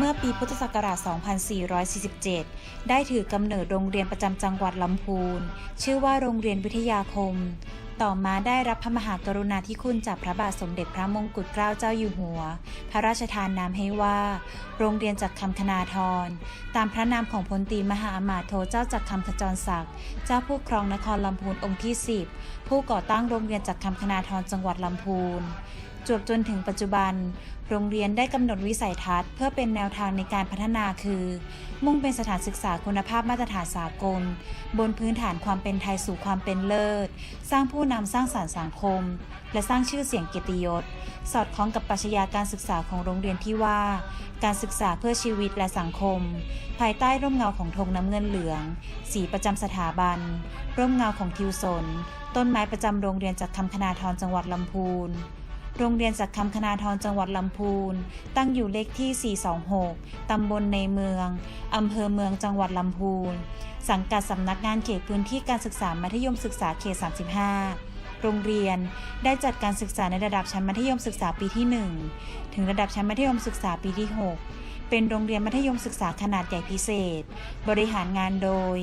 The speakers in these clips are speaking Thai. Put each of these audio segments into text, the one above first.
เมื่อปีพุทธศักราช 2447 ได้ถือกำเนิดโรงเรียนประจำจังหวัดลำพูน ชื่อว่าโรงเรียนวิทยาคม ต่อมาได้รับพระมหากรุณาธิคุณจากพระบาทสมเด็จพระมงกุฎเกล้าเจ้าอยู่หัว พระราชทานนามให้ว่า โรงเรียนจักรคำคณาธร ตามพระนามของพลตรีมหาอมาตย์โทเจ้าจักรคำขจรศักดิ์ เจ้าผู้ครองนครลำพูนองค์ที่ 10 ผู้ก่อตั้งโรงเรียนจักรคำคณาธรจังหวัดลำพูน จวบจนถึงปัจจุบัน โรงเรียนได้กำหนดวิสัยทัศน์เพื่อเป็นแนวทางในการพัฒนาคือ มุ่งเป็นสถานศึกษาคุณภาพมาตรฐานสากล บนพื้นฐานความเป็นไทยสู่ความเป็นเลิศ สร้างผู้นำสร้างสารรค์สังคม และสร้างชื่อเสียงเกียรติยศ สอดคล้องกับปรัชญาการศึกษาของโรงเรียนที่ว่า การศึกษาเพื่อชีวิตและสังคม ภายใต้ร่มเงาของธงน้ำเงินเหลือง สีประจำสถาบัน ร่มเงาของทิวสน ต้นไม้ประจำโรงเรียนจากคำคณาธรจังหวัดลำพูน โรงเรียนจากคำคณาธรจังหวัดลำพูน ตั้งอยู่เลขที่ 426 ตำบลในเมือง อำเภอเมืองจังหวัดลำพูน สังกัดสำนักงานเขตพื้นที่การศึกษามัธยมศึกษาเขต 35 โรงเรียนได้จัดการศึกษาในระดับชั้นมัธยมศึกษาปีที่ 1 ถึงระดับชั้นมัธยมศึกษาปีที่ 6เป็นโรงเรียนมัธยมศึกษาขนาดใหญ่พิเศษ บริหารงานโดย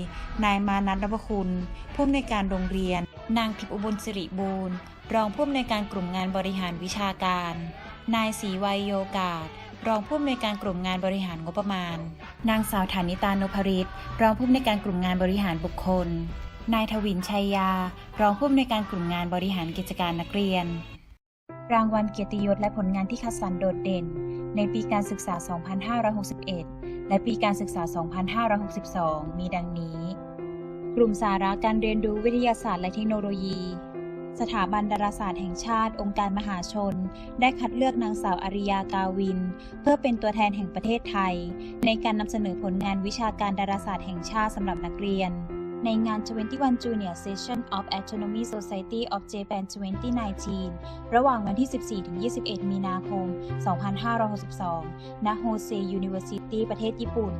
นายมานัทรบคุณ ผู้อำนวยการโรงเรียน นางทิพย์อุบลสิริบูรณ์ รองผู้อำนวยการกลุ่มงานบริหารวิชาการ นายศรีวัยโยกาศ รองผู้อำนวยการกลุ่มงานบริหารงบประมาณ นางสาวฐานิตานพริตรองผู้อำนวยการกลุ่มงานบริหารบุคคล นายทวินชัยยา รองผู้อำนวยการกลุ่มงานบริหารกิจการนักเรียน รางวัลเกียรติยศและผลงานที่คัดสรรโดดเด่น ในปีการศึกษา 2561 และปีการศึกษา 2562 มีดังนี้ กลุ่มสาระการเรียนรู้วิทยาศาสตร์และเทคโนโลยี สถาบันดาราศาสตร์แห่งชาติ องค์การมหาชน ได้คัดเลือกนางสาวอาริยากาวิน เพื่อเป็นตัวแทนแห่งประเทศไทย ในการนำเสนอผลงานวิชาการดาราศาสตร์แห่งชาติสำหรับนักเรียน ในงาน 21 Junior Session of Astronomy Society of Japan 2019 ระหว่างวันที่ 14-21 มีนาคม 2562ณโฮเซ University ประเทศญี่ปุ่น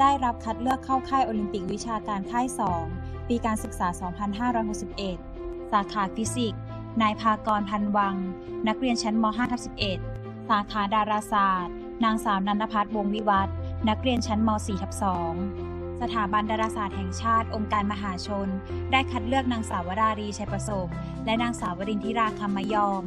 ได้รับคัดเลือกเข้าค่ายโอลิมปิกวิชาการค่าย 2 ปีการศึกษา 2561 สาขาฟิสิกส์ นายภากรพันวัง นักเรียนชั้นม .5 ทับ11 สาขาดาราศาสตร์ นางสาวนันทพัฒน์วงวิวัฒน์นักเรียนชั้นม .4 ทับ2 ถาบันดาราศาสตร์แห่งชาติองค์การมหาชน ได้คัดเลือกนางสาววรารีชัยประสบและนางสาวรินทิราคำมยอม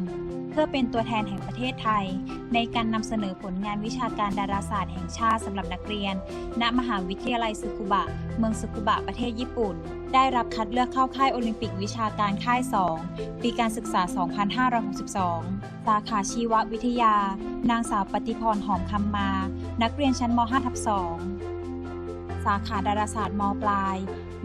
เพื่อเป็นตัวแทนแห่งประเทศไทย ในการนำเสนอผลงานวิชาการดาราศาสตร์แห่งชาติสำหรับนักเรียน ณมหาวิทยาลัยซึคุบะ เมืองซึคุบะประเทศญี่ปุ่น ได้รับคัดเลือกเข้าค่ายโอลิมปิกวิชาการค่าย 2 ปีการศึกษา 2562 สาขาชีววิทยา นางสาวปฏิพรหอมคำมา นักเรียนชั้นม .5 ทับ2าขาดาราศาสตร์มปลาย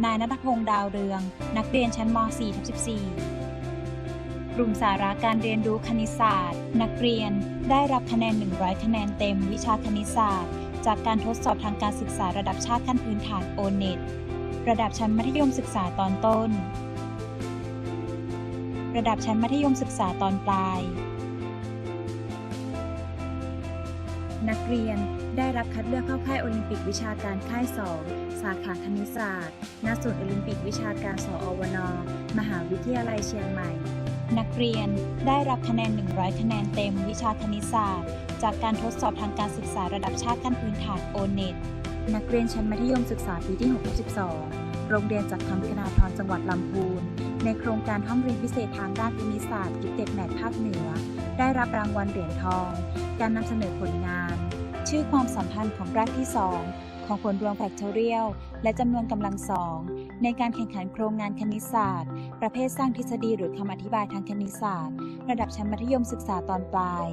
นายนัทพงษ์ดาวเรือง นักเรียนชั้นม .4 ทับ14 กลุ่มสาระการเรียนรู้คณิตศาสตร์ นักเรียนได้รับคะแนน 100 คะแนนเต็มวิชาคณิตศาสตร์ จากการทดสอบทางการศึกษาระดับชาติขั้นพื้นฐาน O-NET ระดับชั้นมัธยมศึกษาตอนต้น ระดับชั้นมัธยมศึกษาตอนปลาย นักเรียนได้รับคัดเลือกเข้าค่ายโอลิมปิกวิชาการค่าย 2 สาขาคณิตศาสตร์ ณ ศูนย์โอลิมปิกวิชาการสอวนมหาวิทยาลัยเชียงใหม่ นักเรียนได้รับคะแนน 100 คะแนนเต็มวิชาคณิตศาสตร์ จากการทดสอบทางการศึกษาระดับชาติขั้นพื้นฐาน O-NET นักเรียนชั้นมัธยมศึกษาปีที่ 62 โรงเรียนจากคำคณาธรจังหวัดลำพูน ในโครงการห้องเรียนพิเศษทางด้านคณิตศาสตร์กิเต็ดแมทภาคเหนือ ได้รับรางวัลเหรียญทอง การนำเสนอผลงาน ชื่อความสัมพันธ์ของรากที่ 2 ของผลรวมแฟกทอเรียลและจำนวนกำลังสองในการแข่งขันโครงงานคณิตศาสตร์ ประเภทสร้างทฤษฎีหรือคำอธิบายทางคณิตศาสตร์ ระดับชั้นมัธยมศึกษาตอนปลาย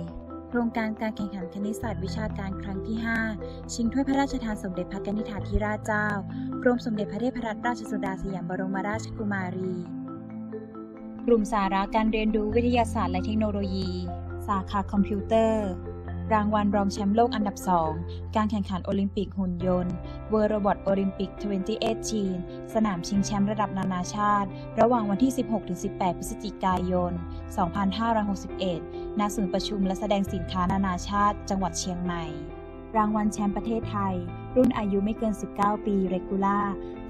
โครงการการแข่งขันคณิตศาสตร์วิชาการครั้งที่ 5 ชิงถ้วยพระราชทานสมเด็จพระนิธิาธิราชเจ้า กรมสมเด็จพระเทพรัตนราชสุดาสยามบรมราชกุมารี กลุ่มสาระการเรียนรู้วิทยาศาสตร์และเทคโนโลยี สาขาคอมพิวเตอร์ รางวัลรองแชมป์โลกอันดับ 2 การแข่งขันโอลิมปิกหุ่นยนต์ World Robot Olympic 2018 สนามชิงแชมป์ระดับนานาชาติ ระหว่างวันที่ 16-18 พฤศจิกายน 2561 ณ ศูนย์ประชุมและแสดงสินค้านานาชาติ จังหวัดเชียงใหม่ รางวัลแชมป์ประเทศไทย รุ่นอายุไม่เกิน 19 ปี เรกูล่า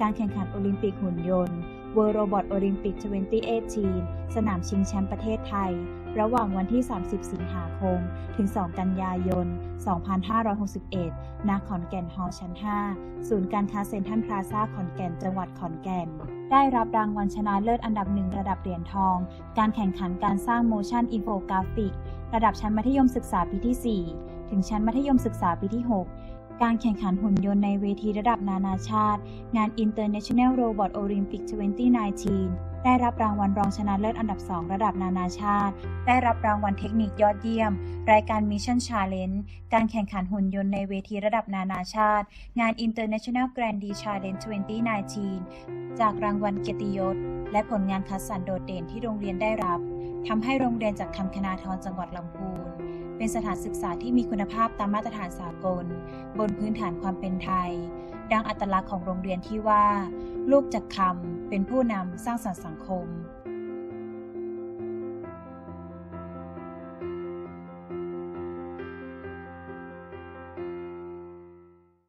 การแข่งขันโอลิมปิกหุ่นยนต์ World Robot Olympic 2018 สนามชิงแชมป์ประเทศไทย ระหว่างวันที่ 30 สิงหาคม ถึง 2 กันยายน 2561 ณ ขอนแก่นฮอลล์ชั้น 5 ศูนย์การค้าเซ็นทรัลพลาซ่าขอนแก่น จังหวัดขอนแก่น ได้รับรางวัลชนะเลิศอันดับหนึ่งระดับเหรียญทอง การแข่งขันการสร้าง motion infographic ระดับชั้นมัธยมศึกษาปีที่ 4 ถึงชั้นมัธยมศึกษาปีที่ 6 การแข่งขันหุ่นยนต์ในเวทีระดับนานาชาติ งาน International Robot Olympic 2019 ได้รับรางวัลรองชนะเลิศอันดับ 2 ระดับนานาชาติ ได้รับรางวัลเทคนิคยอดเยี่ยม รายการ Mission Challenge การแข่งขันหุ่นยนต์ในเวทีระดับนานาชาติ งาน International Grand Challenge 2019 จากรางวัลเกียรติยศ และผลงานคัดสรรโดดเด่นที่โรงเรียนได้รับทำให้โรงเรียนจากคำคณาทรจังหวัดลำพูน เป็นสถานศึกษาที่มีคุณภาพตามมาตรฐานสากล บนพื้นฐานความเป็นไทย ดังอัตลักษณ์ของโรงเรียนที่ว่า ลูกจักคำเป็นผู้นำสร้างสรรค์สังคม